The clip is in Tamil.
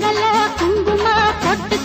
மங்கள குங்கும பொட்டுக்காரி